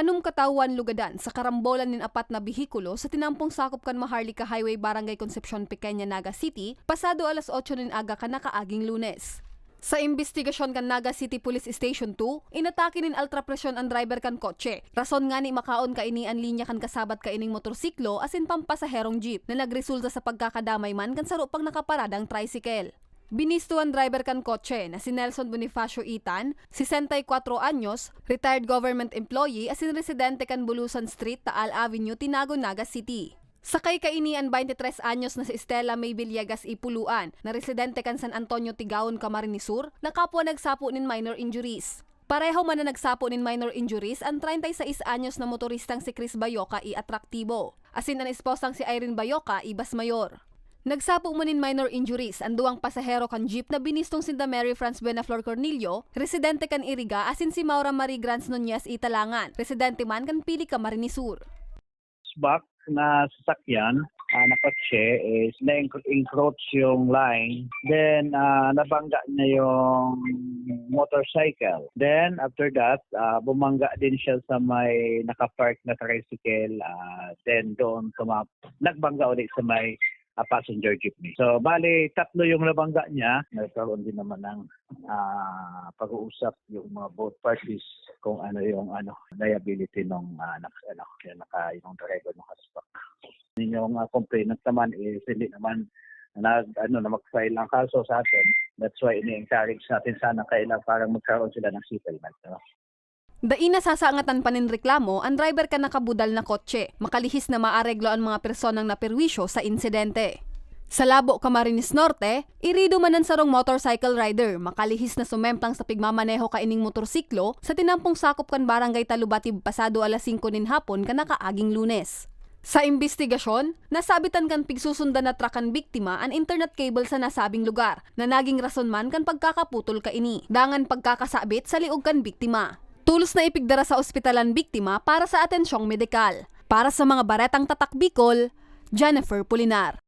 Anong katawan lugadan sa karambolan nin apat na bihikulo sa tinampong sakop kan Maharlika Highway Barangay Concepcion Pequeña Naga City pasado alas 8 nin aga kan nakaaging lunes. Sa investigasyon kan Naga City Police Station 2, inatake nin ultrapresyon ang driver kan kotse. Rason nga ni makaon ka ini ang linya kan kasabat ka ining motorsiklo asin pampasaherong jeep na nagresulta sa pagkakadamay man kan saro pang nakaparadang tricycle. Binisto ang driver kan kotse na si Nelson Bonifacio Itan, 64 anyos, retired government employee asin residente kan Bulusan Street, Taal Avenue, Tinago, Naga City. Sakay kainian 23 anyos na si Estela May Villegas Ipuluan, na residente kan San Antonio Tigaon, Camarines Sur, na kapwa nagsapo nin minor injuries. Pareho man na nagsapo nin minor injuries ang 36 anyos na motoristang si Chris Bayoka i atraktibo. Asin ang esposang si Irene Bayoka i Basmayor. Nagsapo mo nin minor injuries ang duwang pasahero kan jeep na binistong sinda Mary France Benaflor Cornilio, residente kan Iriga asin si Maura Marie Grants Nunez Italangan, residente man kan Pili Camarines Sur. back na sasakyan uh, na kotse is na-encroach yung line. Then, ah, nabangga niya yung motorcycle. Then, after that, ah, bumangga din siya sa may nakapark na tricycle. ah, then, doon tumap nagbangga ulit sa may ah, passenger jeepney. So, bali, tatlo yung nabangga niya. Nagkaroon din naman ng ah, pag-uusap yung mga both parties kung ano yung ano liability ng uh, nak, ano, yung naka yung driver ng haspak. Yung uh, complainant naman is hindi naman nag ano na mag-file ng kaso sa atin. That's why ini-encourage natin sana kailangan parang magkaroon sila ng settlement. No? Dai nasasangatan pa nin reklamo ang driver ka nakabudal na kotse, makalihis na maareglo ang mga personang naperwisyo sa insidente. Sa Labo, Camarines Norte, irido man ang sarong motorcycle rider, makalihis na sumemplang sa pigmamaneho ka ining motorsiklo sa tinampong sakop kan barangay Talubatib pasado alas 5 nin hapon ka nakaaging lunes. Sa investigasyon, nasabitan kan pigsusundan na trakan biktima ang internet cable sa nasabing lugar na naging rason man kan pagkakaputol ka ini. Dangan pagkakasabit sa liog kan biktima. Tulos na ipigdara sa ospitalan biktima para sa atensyong medikal. Para sa mga baretang tatak Bicol, Jennifer Pulinar.